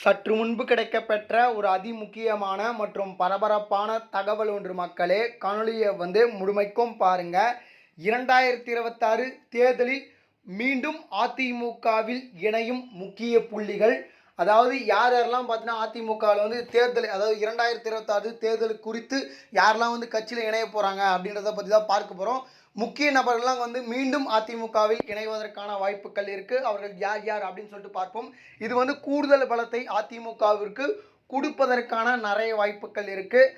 சற்று முன்பு கிடைக்கப்பெற்ற ஒரு அதிமுக்கியமான மற்றும் பரபரப்பான தகவல் ஒன்று மக்களே காணொலியை வந்து முழுமைக்கும் பாருங்க. இரண்டாயிரத்தி இருபத்தாறு தேர்தலில் மீண்டும் அதிமுகவில் இணையும் முக்கிய புள்ளிகள். அதாவது யார் யாரெல்லாம் பார்த்தீங்கன்னா அதிமுகவில் வந்து தேர்தல் அதாவது இரண்டாயிரத்தி இருபத்தாறு தேர்தல் குறித்து யாரெல்லாம் வந்து கட்சியில் இணைய போகிறாங்க அப்படின்றத பற்றி தான் பார்க்க போகிறோம் முக்கிய நபர்கள்லாம் வந்து மீண்டும் அதிமுகவில் இணைவதற்கான வாய்ப்புகள் இருக்குது அவர்கள் யார் யார் அப்படின்னு சொல்லிட்டு பார்ப்போம். இது வந்து கூடுதல் பலத்தை அதிமுகவிற்கு கொடுப்பதற்கான நிறைய வாய்ப்புகள் இருக்குது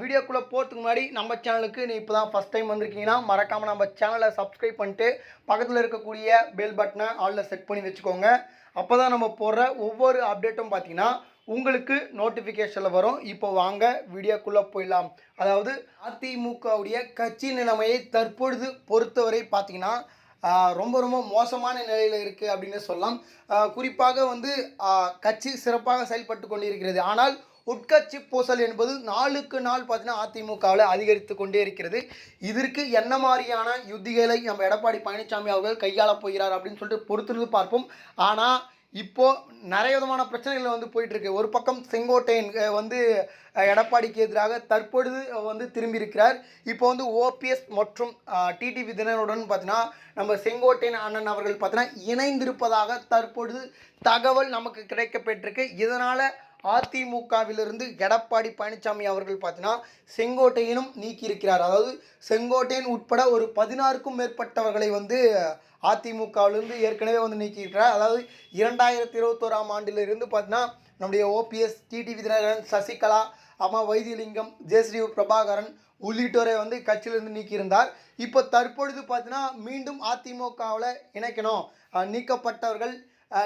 வீடியோக்குள்ளே போகிறதுக்கு முன்னாடி நம்ம சேனலுக்கு நீ இப்போ தான் ஃபஸ்ட் டைம் வந்திருக்கீங்கன்னா மறக்காமல் நம்ம சேனலை சப்ஸ்கிரைப் பண்ணிட்டு பக்கத்தில் இருக்கக்கூடிய பெல் பட்டனை ஆளில் செட் பண்ணி வச்சுக்கோங்க. அப்போ தான் நம்ம போடுற ஒவ்வொரு அப்டேட்டும் பார்த்தீங்கன்னா உங்களுக்கு நோட்டிஃபிகேஷனில் வரும். இப்போ வாங்க வீடியோக்குள்ளே போயிடலாம். அதாவது அதிமுகவுடைய கட்சி நிலைமையை தற்பொழுது பொறுத்தவரை பார்த்திங்கன்னா ரொம்ப ரொம்ப மோசமான நிலையில் இருக்குது அப்படின்னு சொல்லலாம். குறிப்பாக வந்து கட்சி சிறப்பாக செயல்பட்டு கொண்டிருக்கிறது. ஆனால் உட்கட்சி பூசல் என்பது நாளுக்கு நாள் பார்த்தீங்கன்னா அதிமுகவில் அதிகரித்து கொண்டே இருக்கிறது. இதற்கு என்ன மாதிரியான யுத்திகளை நம்ம எடப்பாடி பழனிசாமி அவர்கள் கையாள போகிறார் அப்படின்னு சொல்லிட்டு பொறுத்திருந்து பார்ப்போம். ஆனால் இப்போது நிறைய விதமான பிரச்சனைகள் வந்து போயிட்டுருக்கு. ஒரு பக்கம் செங்கோட்டையன் வந்து எடப்பாடிக்கு எதிராக தற்பொழுது வந்து திரும்பி இருக்கிறார் இப்போ வந்து ஓபிஎஸ் மற்றும் டிடிவி தினனுடன் பார்த்தீங்கன்னா நம்ம செங்கோட்டையன் அண்ணன் அவர்கள் பார்த்தீங்கன்னா இணைந்திருப்பதாக தற்பொழுது தகவல் நமக்கு கிடைக்கப்பெற்றிருக்கு இதனால் அதிமுகவிலிருந்து எடப்பாடி பழனிசாமி அவர்கள் பார்த்தீங்கன்னா செங்கோட்டையினும் நீக்கியிருக்கிறார். அதாவது செங்கோட்டையன் உட்பட ஒரு பதினாறுக்கும் மேற்பட்டவர்களை வந்து அதிமுகவிலிருந்து ஏற்கனவே வந்து நீக்கியிருக்கிறார். அதாவது இரண்டாயிரத்தி இருபத்தோராம் ஆண்டிலிருந்து பார்த்தீங்கன்னா நம்முடைய ஓபிஎஸ் டிடி விதிநகரன் சசிகலா அம்மா வைத்தியலிங்கம் ஜெயஸ்ரீ பிரபாகரன் உள்ளிட்டோரை வந்து கட்சியிலிருந்து நீக்கியிருந்தார். இப்போ தற்பொழுது பார்த்தீங்கன்னா மீண்டும் அதிமுகவில் இணைக்கணும். நீக்கப்பட்டவர்கள்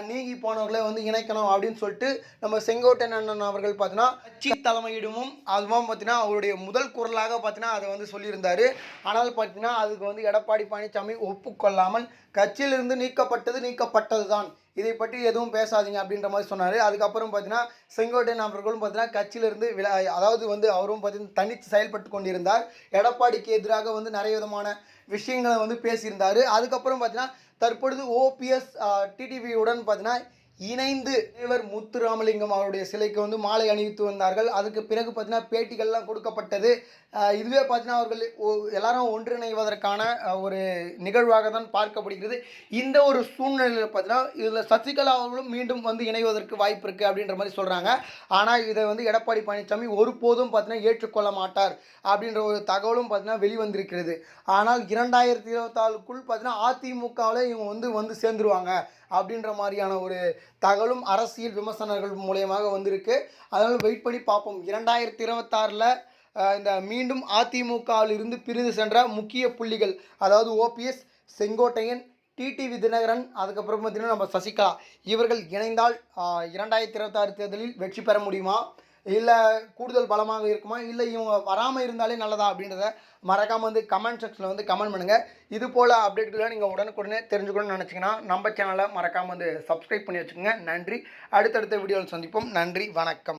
நீங்கி போனவர்களை வந்து இணைக்கணும் அப்படின்னு சொல்லிட்டு நம்ம செங்கோட்டை அண்ணன் அவர்கள் பார்த்தீங்கன்னா கட்சி தலைமையிடமும் அதுவும் பார்த்தீங்கன்னா அவருடைய முதல் குரலாக பார்த்தீங்கன்னா அதை வந்து சொல்லியிருந்தார். ஆனால் பார்த்தீங்கன்னா அதுக்கு வந்து எடப்பாடி பழனிசாமி ஒப்புக்கொள்ளாமல் கட்சியிலிருந்து நீக்கப்பட்டது நீக்கப்பட்டது தான் இதை பற்றி எதுவும் பேசாதீங்க அப்படின்ற மாதிரி சொன்னார். அதுக்கப்புறம் பார்த்தீங்கன்னா செங்கோட்டையன் அவர்களும் பார்த்தீங்கன்னா கட்சியிலிருந்து வில அதாவது வந்து அவரும் பார்த்தீங்கன்னா தனித்து செயல்பட்டு கொண்டிருந்தார். எடப்பாடிக்கு எதிராக வந்து நிறைய விதமான விஷயங்களை வந்து பேசியிருந்தார். அதுக்கப்புறம் பார்த்தீங்கன்னா தற்பொழுது ஓபிஎஸ் டிடிவியுடன் பார்த்தீங்கன்னா இணைந்து இவர் முத்துராமலிங்கம் அவருடைய சிலைக்கு வந்து மாலை அணிவித்து வந்தார்கள். அதுக்கு பிறகு பார்த்தீங்கன்னா பேட்டிகள்லாம் கொடுக்கப்பட்டது. இதுவே பார்த்தீங்கன்னா அவர்கள் எல்லாரும் ஒன்றிணைவதற்கான ஒரு நிகழ்வாக தான் பார்க்கப்படுகிறது. இந்த ஒரு சூழ்நிலையில் பார்த்தீங்கன்னா இதில் சசிகலா அவர்களும் மீண்டும் வந்து இணைவதற்கு வாய்ப்பு இருக்குது அப்படின்ற மாதிரி சொல்கிறாங்க ஆனால் இதை வந்து எடப்பாடி பழனிசாமி ஒருபோதும் பார்த்தீங்கன்னா ஏற்றுக்கொள்ள மாட்டார் அப்படின்ற ஒரு தகவலும் பார்த்தீங்கன்னா வெளிவந்திருக்கிறது. ஆனால் இரண்டாயிரத்தி இருபத்தாலுக்குள் பார்த்தீங்கன்னா அதிமுகவில் இவங்க வந்து வந்து சேர்ந்துருவாங்க. அப்படின்ற மாதிரியான ஒரு தகவலும் அரசியல் விமர்சனர்கள் மூலயமாக வந்திருக்கு. அதனால் வெயிட் பண்ணி பார்ப்போம். இரண்டாயிரத்தி இருபத்தாறில் இந்த மீண்டும் அதிமுகவில் இருந்து பிரிந்து சென்ற முக்கிய புள்ளிகள் அதாவது ஓபிஎஸ் செங்கோட்டையன் டிடிவி தினகரன் அதுக்கப்புறம் பார்த்தீங்கன்னா நம்ம சசிகலா இவர்கள் இணைந்தால் இரண்டாயிரத்தி இருபத்தாறு தேர்தலில் வெற்றி பெற முடியுமா? இல்லை கூடுதல் பலமாக இருக்குமா? இல்லை இவங்க வராமல் இருந்தாலே நல்லதா அப்படின்றத மறக்காமல் வந்து கமெண்ட் செக்ஷனில் வந்து கமெண்ட் பண்ணுங்கள் இது போல் அப்டேட்டுகளை நீங்கள் உடனுக்குடனே தெரிஞ்சுக்கணும்னு நினச்சிங்கன்னா நம்ம சேனலை மறக்காமல் வந்து சப்ஸ்கிரைப் பண்ணி வச்சுக்கோங்க. நன்றி. அடுத்தடுத்த வீடியோவில் சந்திப்போம். நன்றி. வணக்கம்.